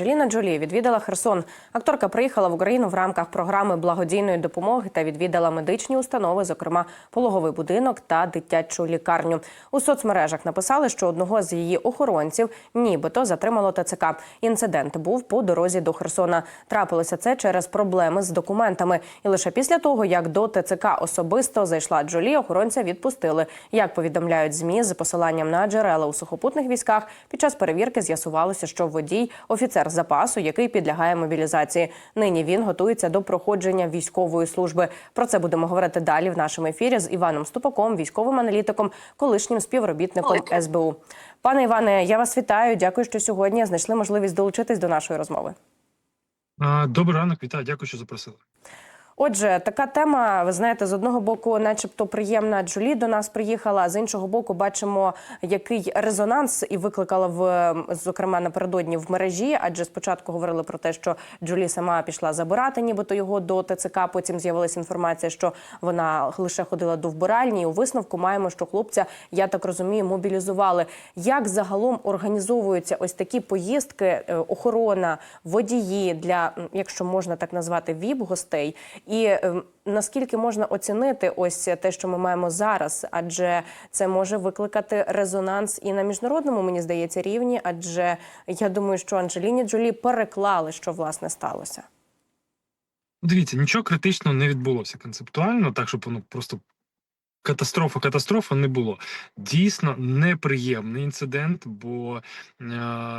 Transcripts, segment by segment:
Анджеліна Джолі відвідала Херсон. Акторка приїхала в Україну в рамках програми благодійної допомоги та відвідала медичні установи, зокрема пологовий будинок та дитячу лікарню. У соцмережах написали, що одного з її охоронців нібито затримало ТЦК. Інцидент був по дорозі до Херсона. Трапилося це через проблеми з документами. І лише після того, як до ТЦК особисто зайшла Джолі, охоронця відпустили. Як повідомляють змі з посиланням на джерела у сухопутних військах, під час перевірки з'ясувалося, що водій офіцер запасу, який підлягає мобілізації. Нині він готується до проходження військової служби. Про це будемо говорити далі в нашому ефірі з Іваном Ступаком, військовим аналітиком, колишнім співробітником СБУ. Пане Іване, я вас вітаю. Дякую, що сьогодні знайшли можливість долучитись до нашої розмови. Добрий ранок, вітаю, дякую, що запросили. Отже, така тема, ви знаєте, з одного боку, начебто, приємна Джулі до нас приїхала. а З іншого боку, бачимо, який резонанс і викликала в зокрема напередодні в мережі. Адже спочатку говорили про те, що Джулі сама пішла забирати, нібито його до ТЦК. Потім з'явилася інформація, що вона лише ходила до вбиральні. І у висновку маємо, що хлопця, я так розумію, мобілізували. Як загалом організовуються ось такі поїздки, е, охорона, водії для, якщо можна так назвати, віп гостей. І ем, наскільки можна оцінити ось те, що ми маємо зараз, адже це може викликати резонанс і на міжнародному, мені здається, рівні. Адже я думаю, що Анджеліні Джолі переклали, що власне сталося. Дивіться, нічого критичного не відбулося концептуально, так щоб воно просто катастрофа, катастрофа не було. Дійсно неприємний інцидент, бо е,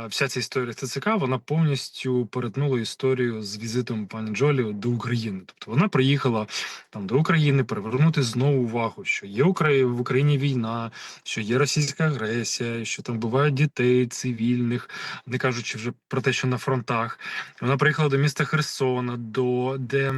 вся ця історія ТЦК вона повністю перетнула історію з візитом пані Джолі до України. Тобто вона приїхала там до України перевернути знову увагу, що є Украї... в Україні війна, що є російська агресія, що там бувають дітей цивільних, не кажучи вже про те, що на фронтах. Вона приїхала до міста Херсона, до де.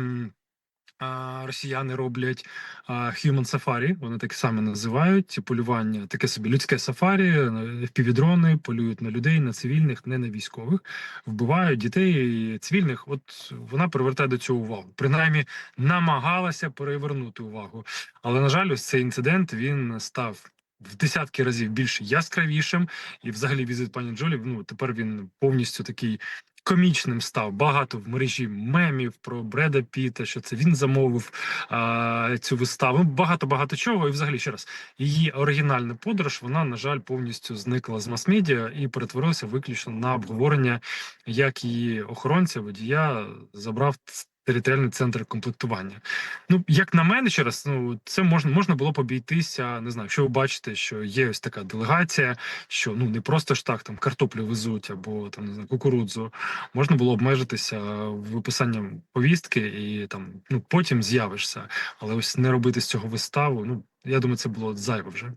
Росіяни роблять Human Safari, вони таке саме називають полювання, таке собі людське сафарі, впівдрони полюють на людей, на цивільних, не на військових, вбивають дітей цивільних. От вона привертає до цього увагу. Принаймні намагалася перевернути увагу. Але на жаль, ось цей інцидент він став. В десятки разів більш яскравішим, і взагалі візит пані Джолі. Ну тепер він повністю такий комічним став. Багато в мережі мемів про Бреда Піта, що це він замовив а, цю виставу. Ну, Багато багато чого. І взагалі ще раз її оригінальна подорож. Вона на жаль повністю зникла з мас-медіа і перетворилася виключно на обговорення, як її охоронця водія забрав. Територіальний центр комплектування. Ну, як на мене, ще раз, ну це можна можна було б обійтися. Не знаю, якщо ви бачите, що є ось така делегація, що ну не просто ж так там картоплю везуть або там не знаю, кукурудзу, можна було обмежитися виписанням повістки і там ну потім з'явишся. Але ось не робити з цього виставу. Ну я думаю, це було зайве вже.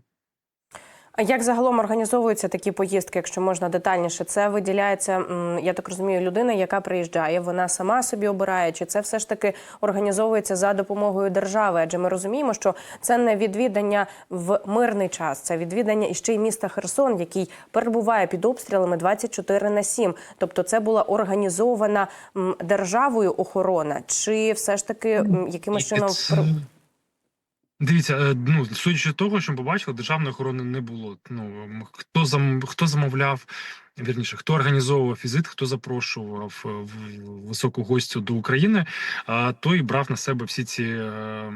А як загалом організовуються такі поїздки, якщо можна детальніше? Це виділяється, я так розумію, людина, яка приїжджає, вона сама собі обирає, чи це все ж таки організовується за допомогою держави? Адже ми розуміємо, що це не відвідання в мирний час, це відвідання іще й міста Херсон, який перебуває під обстрілами 24 на 7. Тобто, це була організована державою охорона, чи все ж таки якимось чином Дивіться, е, ну судячи того, що ми побачили, державної охорони не було. Ну хто зам хто замовляв, вірніше, хто організовував візит, хто запрошував е, в- високу гостю до України, а той брав на себе всі ці. е,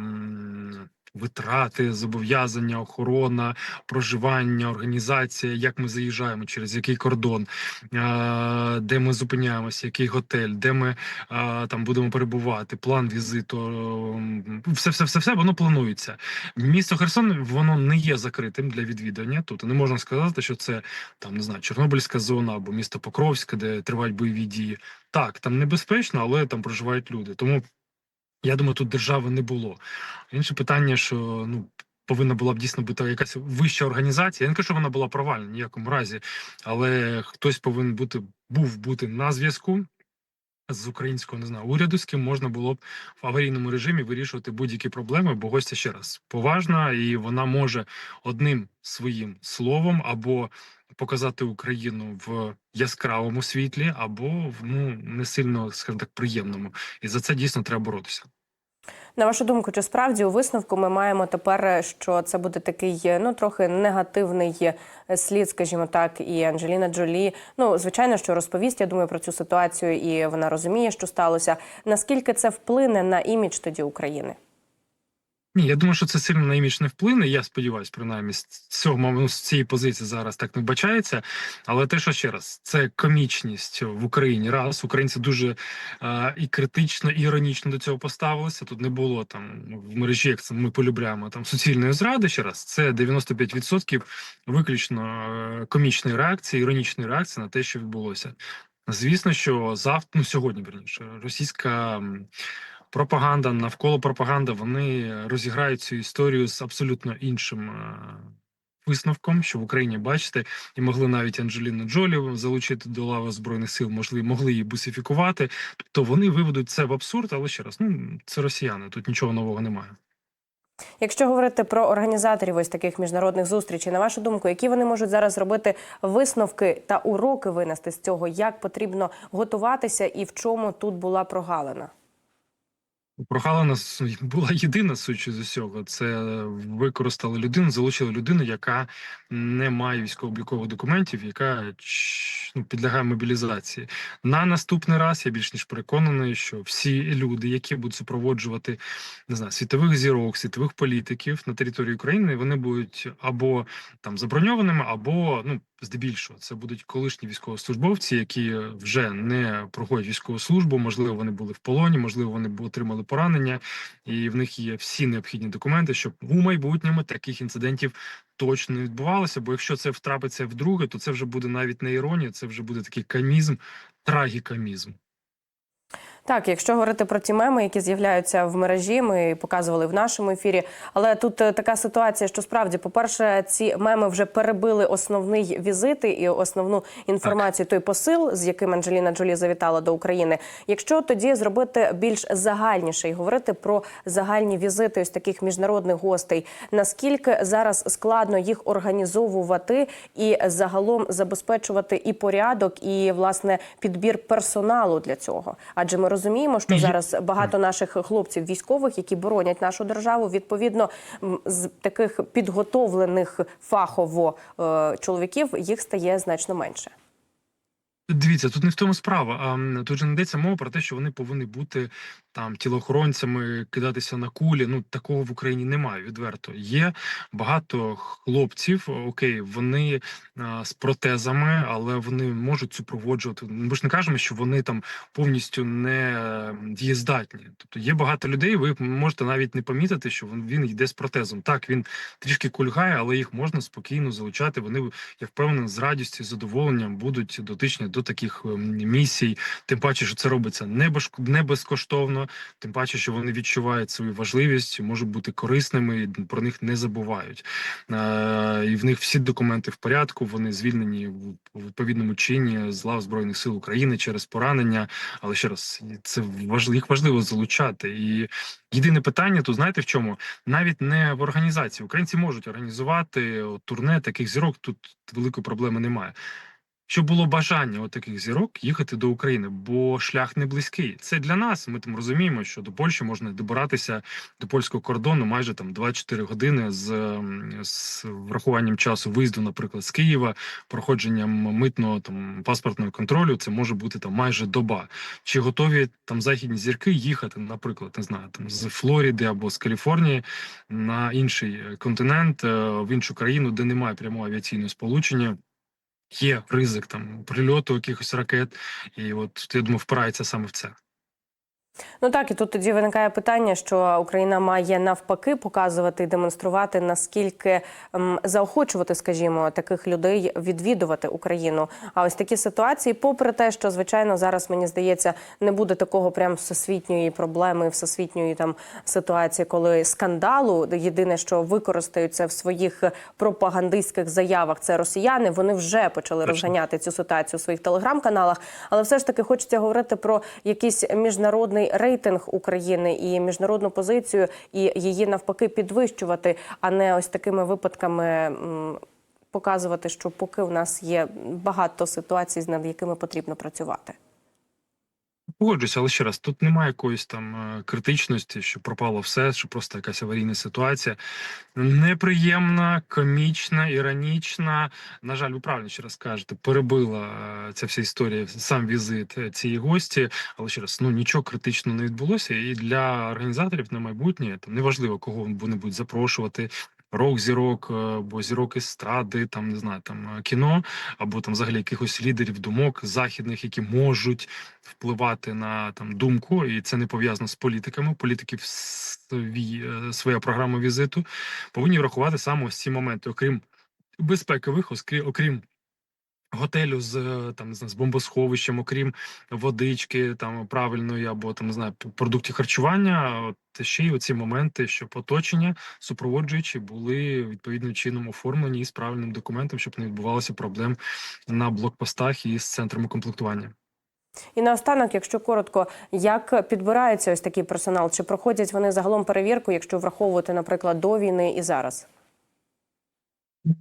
Витрати, зобов'язання, охорона, проживання, організація, як ми заїжджаємо, через який кордон, де ми зупиняємося, який готель, де ми там будемо перебувати, план візиту, все, все, все, все воно планується. Місто Херсон воно не є закритим для відвідання. Тут не можна сказати, що це там не знаю, Чорнобильська зона або місто Покровське, де тривають бойові дії. Так, там небезпечно, але там проживають люди. Тому я думаю, тут держави не було. Інше питання, що ну. Повинна була б дійсно бути якась вища організація. Я не кажу, що вона була провальна ніякому разі, але хтось повинен бути був бути на зв'язку з українського не знаю уряду, з ким можна було б в аварійному режимі вирішувати будь-які проблеми, бо гостя ще раз поважна, і вона може одним своїм словом або показати Україну в яскравому світлі, або в ну не сильно скажімо так приємному, і за це дійсно треба боротися. На вашу думку, чи справді у висновку ми маємо тепер, що це буде такий ну трохи негативний слід, скажімо так, і Анджеліна Джолі. Ну звичайно, що розповість. Я думаю про цю ситуацію, і вона розуміє, що сталося. Наскільки це вплине на імідж тоді України? Ні, я думаю, що це сильно на імідж не вплине. Я сподіваюся, принаймні з цього ну, з цієї позиції зараз так не вбачається. Але те, що ще раз, це комічність в Україні. Раз українці дуже е, і критично, і іронічно до цього поставилися. Тут не було там ну, в мережі, як це ми полюбляємо там суцільної зради. Ще раз це 95% виключно комічної реакції, іронічної реакції на те, що відбулося. Звісно, що завтра, ну сьогодні верніше, російська. Пропаганда навколо пропаганди вони розіграють цю історію з абсолютно іншим е, висновком, що в Україні бачите, і могли навіть Анджеліну Джолі залучити до лави збройних сил, можливо, могли її бусифікувати. Тобто вони виведуть це в абсурд, але ще раз, ну це росіяни. Тут нічого нового немає. Якщо говорити про організаторів ось таких міжнародних зустрічей, на вашу думку, які вони можуть зараз робити висновки та уроки винести з цього, як потрібно готуватися і в чому тут була прогалина? Прогалина с- була єдина суть з усього. Це використали людину, залучили людину, яка не має військово-облікових документів, яка ну, підлягає мобілізації. На наступний раз я більш ніж переконаний, що всі люди, які будуть супроводжувати не знаю, світових зірок, світових політиків на території України, вони будуть або там заброньованими, або ну здебільшого це будуть колишні військовослужбовці, які вже не проходять військову службу. Можливо, вони були в полоні, можливо, вони отримали поранення, і в них є всі необхідні документи, щоб у майбутньому таких інцидентів точно не відбувалося. Бо якщо це втрапиться вдруге, то це вже буде навіть не іронія, це вже буде такий камізм, трагікамізм. Так, якщо говорити про ті меми, які з'являються в мережі, ми показували в нашому ефірі. Але тут е, така ситуація, що справді, по-перше, ці меми вже перебили основний візит і основну інформацію, той посил, з яким Анджеліна Джолі завітала до України. Якщо тоді зробити більш загальніше і говорити про загальні візити ось таких міжнародних гостей, наскільки зараз складно їх організовувати і загалом забезпечувати і порядок, і власне підбір персоналу для цього? Адже ми розуміємо, що зараз багато наших хлопців військових, які боронять нашу державу, відповідно з таких підготовлених фахово е, чоловіків їх стає значно менше. Дивіться, тут не в тому справа. А тут же не йдеться мова про те, що вони повинні бути там тілоохоронцями, кидатися на кулі. Ну такого в Україні немає. Відверто є багато хлопців. Окей, вони а, з протезами, але вони можуть супроводжувати. Ми ж не кажемо, що вони там повністю не дієздатні. Тобто є багато людей. Ви можете навіть не помітити, що він йде з протезом. Так він трішки кульгає, але їх можна спокійно залучати. Вони я впевнений, з радістю і задоволенням будуть дотичні до таких ем, місій. Тим паче, що це робиться не безкоштовно, тим паче, що вони відчувають свою важливість, можуть бути корисними, і про них не забувають. Е, і в них всі документи в порядку. Вони звільнені в відповідному чині з лав збройних сил України через поранення. Але ще раз, це важливо, їх важливо залучати. І єдине питання тут знаєте в чому? Навіть не в організації. Українці можуть організувати турне таких зірок. Тут великої проблеми немає. Щоб було бажання от таких зірок їхати до України, бо шлях не близький. Це для нас. Ми там розуміємо, що до Польщі можна добиратися до польського кордону майже там 24 години з, ем, з врахуванням часу виїзду, наприклад, з Києва, проходженням митного там паспортного контролю. Це може бути там майже доба. Чи готові там західні зірки їхати, наприклад, не знаю, там з Флориди або з Каліфорнії на інший е, континент, е, в іншу країну, де немає прямого авіаційного сполучення. Є ризик там прильоту якихось ракет, і от я думаю, впирається саме в це. Ну так і тут тоді виникає питання, що Україна має навпаки показувати і демонструвати наскільки ем, заохочувати, скажімо, таких людей відвідувати Україну. А ось такі ситуації, попри те, що звичайно зараз мені здається, не буде такого прям всесвітньої проблеми, всесвітньої там ситуації, коли скандалу єдине, що використаються в своїх пропагандистських заявах, це росіяни. Вони вже почали розганяти цю ситуацію у своїх телеграм-каналах. Але все ж таки хочеться говорити про якийсь міжнародний рейтинг України і міжнародну позицію, і її навпаки підвищувати, а не ось такими випадками. Показувати, що поки у нас є багато ситуацій, над якими потрібно працювати. Погоджуюся, але ще раз, тут немає якоїсь там е, критичності, що пропало все, що просто якась аварійна ситуація. Неприємна, комічна, іронічна. На жаль, ви правильно ще раз кажете, перебила е, ця вся історія, сам візит е, цієї гості. Але ще раз, ну нічого критичного не відбулося. І для організаторів на майбутнє там неважливо, кого вони будуть запрошувати. Рок зірок е, або зірок естради, там не знаю, там е, кіно, або там взагалі якихось лідерів думок західних, які можуть впливати на там думку, і це не пов'язано з політиками. Політиків свій, е, своя програма візиту повинні врахувати саме ось ці моменти, окрім безпекових, оскрі- окрім. Готелю з е, там з бомбосховищем, окрім водички, там правильної або там не знаю продуктів харчування, от ще й оці моменти, щоб оточення супроводжуючі були відповідним чином оформлені і з правильним документом, щоб не відбувалося проблем на блокпостах і з центрами комплектування. І наостанок, якщо коротко, як підбирається ось такий персонал? Чи проходять вони загалом перевірку, якщо враховувати, наприклад, до війни і зараз?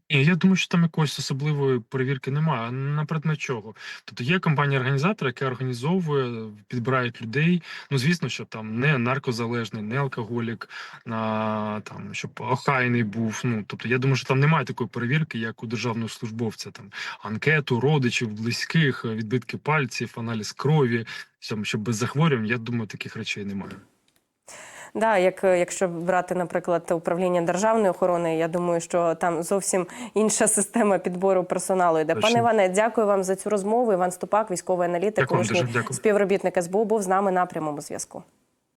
Я думаю, що там якоїсь особливої перевірки немає. На предмет чого? Тобто є компанія-організатор, яка організовує, підбирають людей. Ну, звісно, що там не наркозалежний, не алкоголік, а, там щоб охайний був. Ну тобто, я думаю, що там немає такої перевірки, як у державного службовця. Там анкету, родичів, близьких, відбитки пальців, аналіз крові, щоб без захворювань. Я думаю, таких речей немає. Да, як якщо брати, наприклад, управління державної охорони, я думаю, що там зовсім інша система підбору персоналу йде. Точно. Пане Іване, дякую вам за цю розмову. Іван Ступак, військовий аналітик, колишній співробітник СБУ, був з нами на прямому зв'язку.